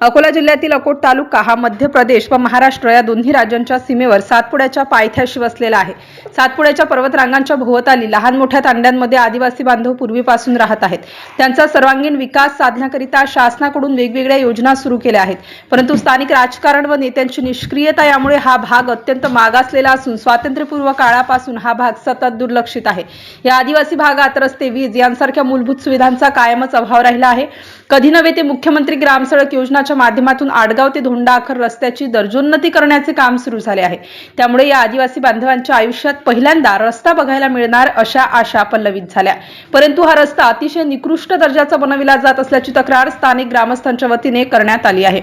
अकोला जिल्ह्यातील अकोट तालुका हा मध्य प्रदेश व महाराष्ट्र या दोन्ही राज्यांच्या सीमेवर सातपुड्याच्या पायथ्याशी वसलेला आहे. सातपुड्याच्या पर्वतरांगांच्या भोवताली लहान मोठ्या तांड्यांमध्ये आदिवासी बांधव पूर्वीपासून राहत आहेत. त्यांचा सर्वांगीण विकास साधण्याकरिता शासनाकडून वेगवेगळ्या योजना सुरू केल्या आहेत. परंतु स्थानिक राजकारण व नेत्यांची निष्क्रियता यामुळे हा भाग अत्यंत मागासलेला असून स्वातंत्र्यपूर्व काळापासून हा भाग सतत दुर्लक्षित आहे. या आदिवासी भागात रस्ते वीज यांसारख्या मूलभूत सुविधांचा कायमच अभाव राहिला आहे. कधी नव्हे ते मुख्यमंत्री ग्राम सडक योजनांच्या माध्यमातून आडगाव ते धोंडाखर रस्त्याची दर्जोन्नती करण्याचे काम सुरू झाले आहे. त्यामुळे या आदिवासी बांधवांच्या आयुष्यात पहिल्यांदा रस्ता बघायला मिळणार अशा आशा पल्लवित झाल्या. परंतु हा रस्ता अतिशय निकृष्ट दर्जाचा बनविला जात असल्याची तक्रार स्थानिक ग्रामस्थांच्या वतीने करण्यात आली आहे.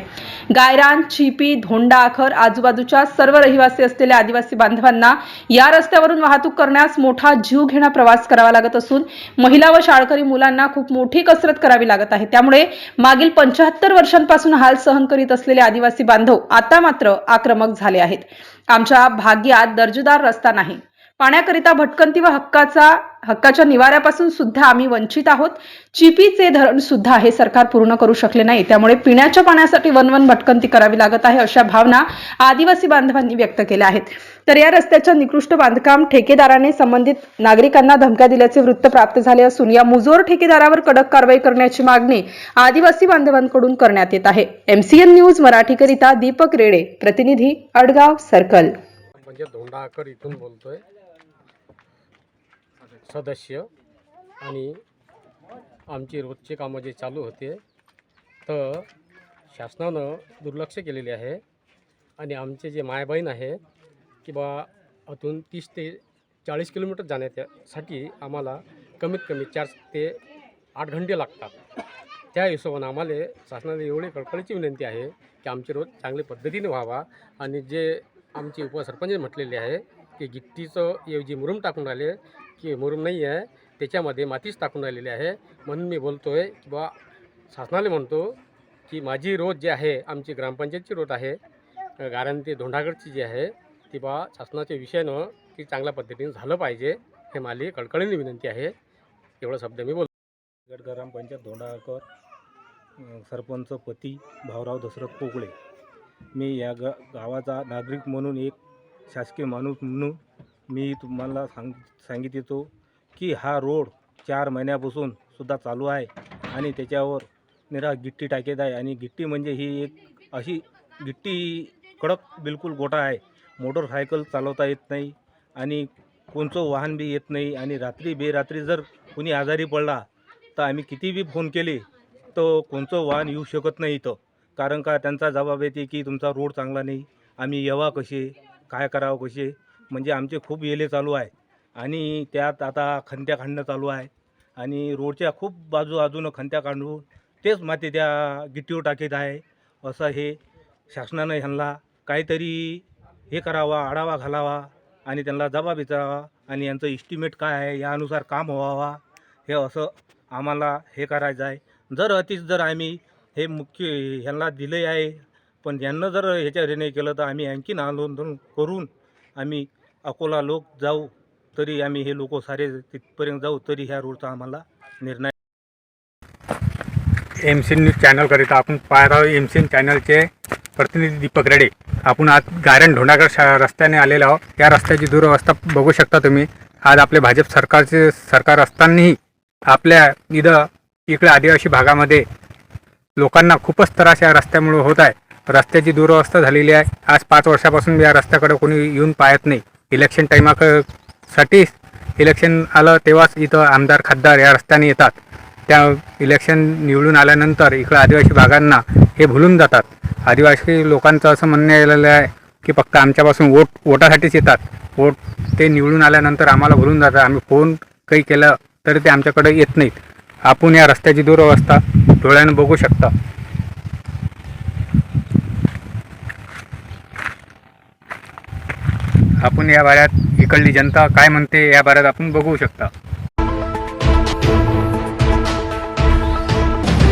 गायरान चिपी धोंडा आखर आजूबाजूच्या सर्व रहिवासी असलेल्या आदिवासी बांधवांना या रस्त्यावरून वाहतूक करण्यास मोठा जीव घेणा प्रवास करावा लागत असून महिला व शाळकरी मुलांना खूप मोठी कसरत करावी लागत आहे. त्यामुळे मागील पंच्याहत्तर वर्षांपासून हाल सहन करीत असलेले आदिवासी बांधव आता मात्र आक्रमक झाले आहेत. आमच्या भाग्यात दर्जेदार रस्ता नाही. पाण्याकरिता भटकंती व हक्काचा हक्काच्या निवाऱ्यापासून सुद्धा आम्ही वंचित आहोत. चिपीचे धरण सुद्धा हे सरकार पूर्ण करू शकले नाही. त्यामुळे पिण्याच्या पाण्यासाठी वनवन भटकंती करावी लागत आहे अशा भावना आदिवासी बांधवांनी व्यक्त केल्या आहेत. तर या रस्त्याच्या निकृष्ट बांधकाम ठेकेदाराने संबंधित नागरिकांना धमक्या दिल्याचे वृत्त प्राप्त झाले असून या मुजोर ठेकेदारावर कडक कारवाई करण्याची मागणी आदिवासी बांधवांकडून करण्यात येत आहे. एमसीएन न्यूज मराठीकरिता दीपक रेडे प्रतिनिधी अडगाव सर्कल. म्हणजे धोंडाकर इथून बोलतोय. सदस्य आणि आमची रोजचे कामं जे चालू होते तर शासनानं दुर्लक्ष केलेले आहे. आणि आमचे जे मायबहीण आहे की बा अतून तीस ते चाळीस किलोमीटर जाण्यासाठी आम्हाला कमीत कमी चार ते आठ घंटे लागतात. त्या हिशोबानं आम्हाला शासनाला एवढी कळकळीची विनंती आहे की आमचे रोज चांगल्या पद्धतीने व्हावा. आणि जे आमचे उपसरपंच म्हटलेले आहे की गिट्टीचं ऐवजी मुरुम टाकून राहिले की मुरुम नाही आहे. त्याच्यामध्ये मातीच टाकून राहिलेली आहे. म्हणून मी बोलतो आहे की बा शासनाला म्हणतो की माझी रोड जी आहे आमची ग्रामपंचायतची रोड आहे गारण ते धोंडागडची जी आहे ती बा शासनाच्या विषयानं की चांगल्या पद्धतीने झालं पाहिजे हे माझी कळकळीने विनंती आहे. एवढा शब्द मी बोलतो. गड ग्रामपंचायत धोंडाळकर सरपंच पती भाऊराव दशरथ पोकळे. मी या ग गावाचा नागरिक म्हणून एक शासकीय माणूस म्हणून मी तुम्हाला सांग सांगित येतो की हा रोड चार महिन्यापासून सुद्धा चालू आहे आणि त्याच्यावर निरा गिट्टी टाकेत आहे. आणि गिट्टी म्हणजे ही एक अशी गिट्टी कडक बिलकुल गोटा आहे. मोटरसायकल चालवता येत नाही आणि कोणचं वाहन बी येत नाही. आणि रात्री बेरात्री जर कुणी आजारी पडला तर आम्ही किती बी फोन केले तर कोणचं वाहन येऊ शकत नाही इथं. कारण का त्यांचा जबाब येते की तुमचा रोड चांगला नाही. आम्ही येवा कसे काय करावं कसे? म्हणजे आमचे खूप येले चालू आहे. आणि त्यात आता खंत्या काढणं चालू आहे. आणि रोडच्या खूप बाजू बाजूनं खंत्या काढून तेच माती त्या गिट्टीवर टाकीत आहे. असं हे शासनानं ह्यांना काहीतरी हे करावा आढावा घालावा आणि त्यांना जबाब विचारावा आणि यांचं इस्टिमेट काय आहे यानुसार काम व्हावा. हे असं आम्हाला हे करायचं आहे. जर अतिच जर आम्ही हे मुख्य ह्यांना दिले आहे पण यांना जर ह्याच्या हे नाही केलं तर आम्ही आणखीन आंदोलन करून आम्ही अकोला लोक जाऊ तरी आम्ही हे लोक सारे तिथपर्यंत जाऊ तरी ह्या रोडचा आम्हाला निर्णय एम सी न्यूज चॅनलकरिता आपण पाहत आहोत. एम सी एन चॅनलचे प्रतिनिधी दीपक रेडे. आपण आज गारण ढोंडागड रस्त्याने आलेलो आहोत. या रस्त्याची दुरवस्था बघू शकता तुम्ही. आज आपले भाजप सरकारचे सरकार असतानाही आपल्या इथं इकडे आदिवासी भागामध्ये लोकांना खूपच त्रास या रस्त्यामुळे होत आहे. रस्त्याची दुरवस्था झालेली आहे. आज पाच वर्षापासून या रस्त्याकडे कोणी येऊन पाहत नाही. इलेक्शन टाईमासाठी इलेक्शन आलं तेव्हाच इथं आमदार खासदार या रस्त्याने येतात. त्या इलेक्शन निवडून आल्यानंतर इकडं आदिवासी भागांना हे भुलून जातात. आदिवासी लोकांचं असं म्हणणं आलेलं आहे की फक्त आमच्यापासून वोट वोटासाठीच येतात. वोट ते निवडून आल्यानंतर आम्हाला भुलून जातात. आम्ही फोन काही केलं तरी ते आमच्याकडे येत नाहीत. आपण या रस्त्याची दुरवस्था डोळ्यानं बघू शकता. आपण या बाऱ्यात इकडली जनता काय म्हणते या बाऱ्यात आपण बघू शकता.